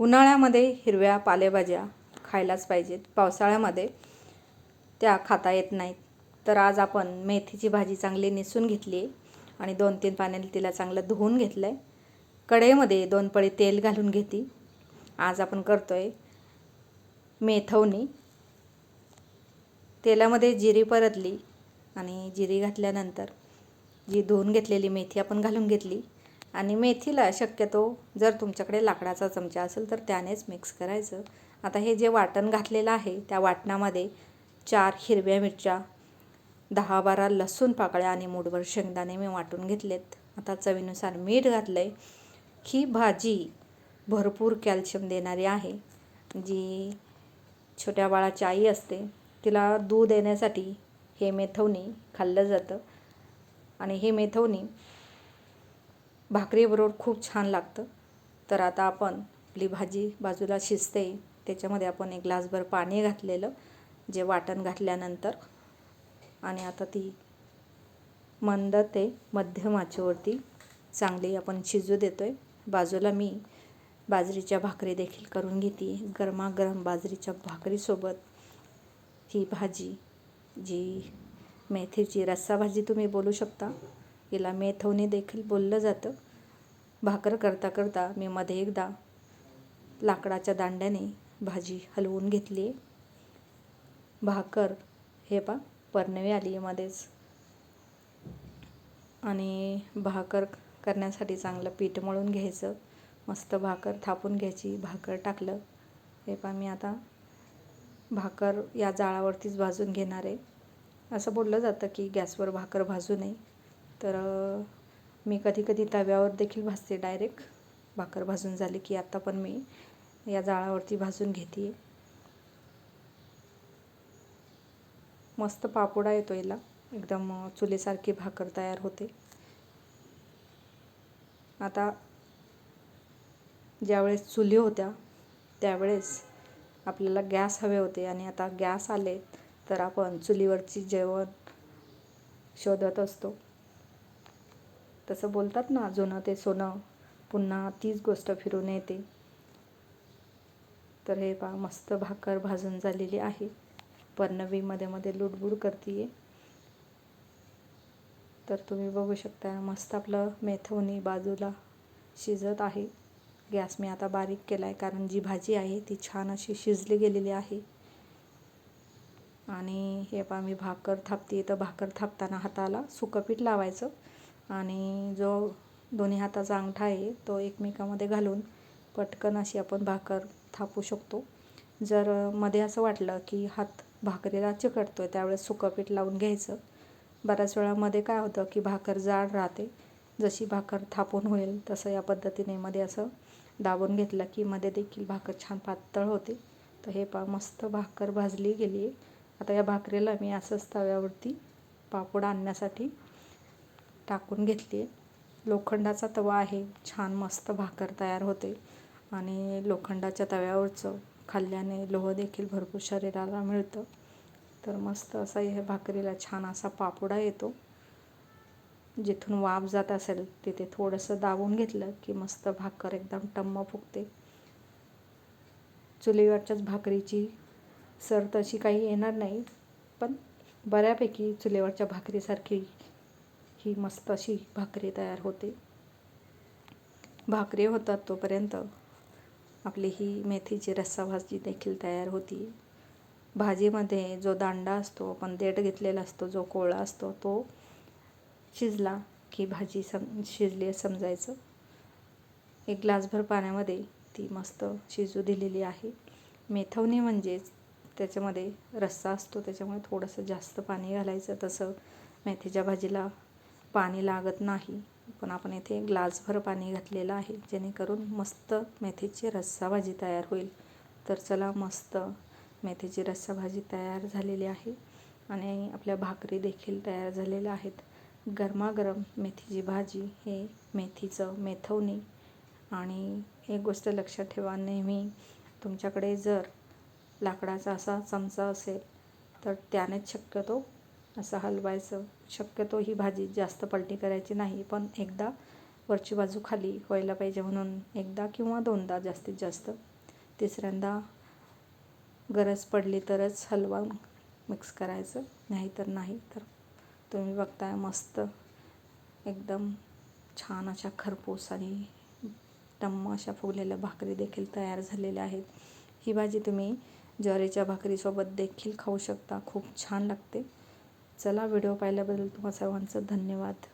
उन्हाळ्यामध्ये हिरव्या पालेभाज्या खायलाच पाहिजेत. पावसाळ्यामध्ये त्या खाता येत नाहीत. तर आज आपण मेथीची भाजी चांगली निसून घेतली आहे आणि दोन तीन पाण्याने तिला चांगलं धुवून घेतलं आहे कढईमध्ये दोन पळी तेल घालून घेते. आज आपण करतो आहे मेथवणी. तेलामध्ये जिरी परतली आणि जिरी घातल्यानंतर जी धुवून घेतलेली मेथी आपण घालून घेतली आणि मेथीला शक्यतो जर तुमच्याकडे लाकडाचा चमचा असेल तर त्यानेच मिक्स करायचं. आता हे जे वाटण घातलेलं आहे त्या वाटणामध्ये चार हिरव्या मिरच्या दहा बारा लसूण पाकळ्या आणि मूठभर शेंगदाणे मी वाटून घेतलेत. आता चवीनुसार मीठ घातलं आहे ही भाजी भरपूर कॅल्शियम देणारी आहे. जी छोट्या बाळाची आई असते तिला दूध देण्यासाठी हे मेथवणी खाल्लं जातं. आणि हे मेथवणी भाकरीबरोबर खूप छान लागतं. तर आता आपण आपली भाजी बाजूला शिजते. त्याच्यामध्ये आपण एक ग्लासभर पाणी घातलेलं जे वाटण घातल्यानंतर. आणि आता ती मंद ते मध्यम आचेवरती चांगली आपण शिजू देतो आहे बाजूला मी बाजरीच्या भाकरी देखील करून घेते. गरमागरम बाजरीच्या भाकरीसोबत ही भाजी जी मेथीची रस्सा भाजी तुम्ही बोलू शकता. हिला मेथवणी देखील बोललं जातं. भाकर करता करता मी मध्ये एकदा लाकडाच्या दांड्याने भाजी हलवून घेतली आहे भाकर हे पा परनवी आली आहे मध्येच. आणि भाकर करण्यासाठी चांगलं पीठ मळून घ्यायचं. मस्त भाकर थापून घ्यायची. भाकर टाकलं. हे पा मी आता भाकर या जाळावरतीच भाजून घेणार आहे. असं बोललं जातं की गॅसवर भाकर भाजू नये. तर मी कधी कधी तव्यावर देखील भाजते डायरेक्ट भाकर भाजून झाली की आता पण मी या जाळावरती भाजून घेते. मस्त पापोडा येतो याला. एकदम चुलीसारखी भाकर तयार होते. आता ज्यावेळेस चुली होत्या त्यावेळेस आपल्याला गॅस हवे होते आणि आता गॅस आले तर आपण चुलीवरची जेवण शोधत असतो. तसं बोलतात ना जुनं ते सोनं पुन्हा तीच गोष्ट फिरून येते. तर हे पा मस्त भाकर भाजून झालेली आहे. परनवी मध्ये मध्ये लुडबुड करते तर तुम्ही बघू शकता मस्त आपलं मेथवणी बाजूला शिजत आहे. गॅस मी आता बारीक केला आहे कारण जी भाजी आहे ती छान अशी शिजली गेलेली आहे. आणि हे पा मी भाकर थापते तर भाकर थापताना हाताला सुकं पीठ लावायचं. आणि जो दोन्ही हाताचा अंगठा आहे तो एकमेकामध्ये घालून पटकन अशी आपण भाकर थापू शकतो. जर मध्ये असं वाटलं की हात भाकरीला चिकटतो आहे त्यावेळेस सुकं पीठ लावून घ्यायचं. बऱ्याच वेळामध्ये काय होतं की भाकर जाड राहते. जशी भाकर थापून होईल तसं या पद्धतीने मध्ये असं दाबून घेतलं की मध्ये देखील भाकर छान पातळ होते. तर हे पा मस्त भाकर भाजली गेली आहे आता या भाकरीला मी असंच तव्यावरती पापड आणण्यासाठी टाकून घेतली. आहे लोखंडाचा तवा आहे. छान मस्त भाकर तयार होते. आणि लोखंडाच्या तव्यावरचं खाल्ल्याने लोहदेखील भरपूर शरीराला मिळतं. तर मस्त असा हे भाकरीला छान असा पापुडा येतो. जिथून वाफ जात असेल तिथे थोडंसं दाबून घेतलं की मस्त भाकर एकदम टम्म फुगते. चुलीवरच्याच भाकरीची सर तशी काही येणार नाही पण बऱ्यापैकी चुलीवरच्या भाकरीसारखी ही मस्त अशी भाकरी तयार होते. भाकरी होतात तोपर्यंत आपली ही मेथीची रस्सा भाजी देखील तयार होती. भाजीमध्ये जो दांडा असतो आपण देठ घेतलेला असतो जो कोळा असतो तो शिजला की भाजी सम शिजली समजायचं. एक ग्लासभर पाण्यामध्ये ती मस्त शिजू दिलेली आहे. मेथवणी म्हणजेच त्याच्यामध्ये रस्सा असतो त्याच्यामुळे थोडंसं जास्त पाणी घालायचं. तसं मेथीच्या भाजीला पाणी लागत नाही. पण आपण येथे ग्लासभर पाणी घातलेलं आहे जेणेकरून मस्त मेथीची रस्सा भाजी तयार होईल. तर चला मस्त मेथीची रस्सा भाजी तयार झालेली आहे आणि आपल्या भाकरी देखील तयार झालेल्या आहेत. गरमागरम मेथीची भाजी हे मेथीचं मेथवणी. आणि एक गोष्ट लक्षात ठेवा नेहमी तुमच्याकडे जर लाकडाचा असा चमचा असेल तर त्यानेच शक्यतो असं हलवायचं. शक्यतो ही भाजी जास्त पलटी करायची नाही पण एकदा वरची बाजू खाली व्हायला पाहिजे म्हणून एकदा किंवा दोनदा जास्तीत जास्त. तिसऱ्यांदा गरज पडली तरच हलवा मिक्स करायचं नाही तर नाही. तर तुम्ही बघताय मस्त एकदम छान अशा खरपूस आणि टम्म अशा फुगलेल्या भाकरी देखील तयार झालेल्या आहेत. ही भाजी तुम्ही ज्वारीच्या भाकरीसोबत देखील खाऊ शकता. खूप छान लागते. चला व्हिडिओ पाहिल्याबद्दल तुम्हा सर्वांचं धन्यवाद.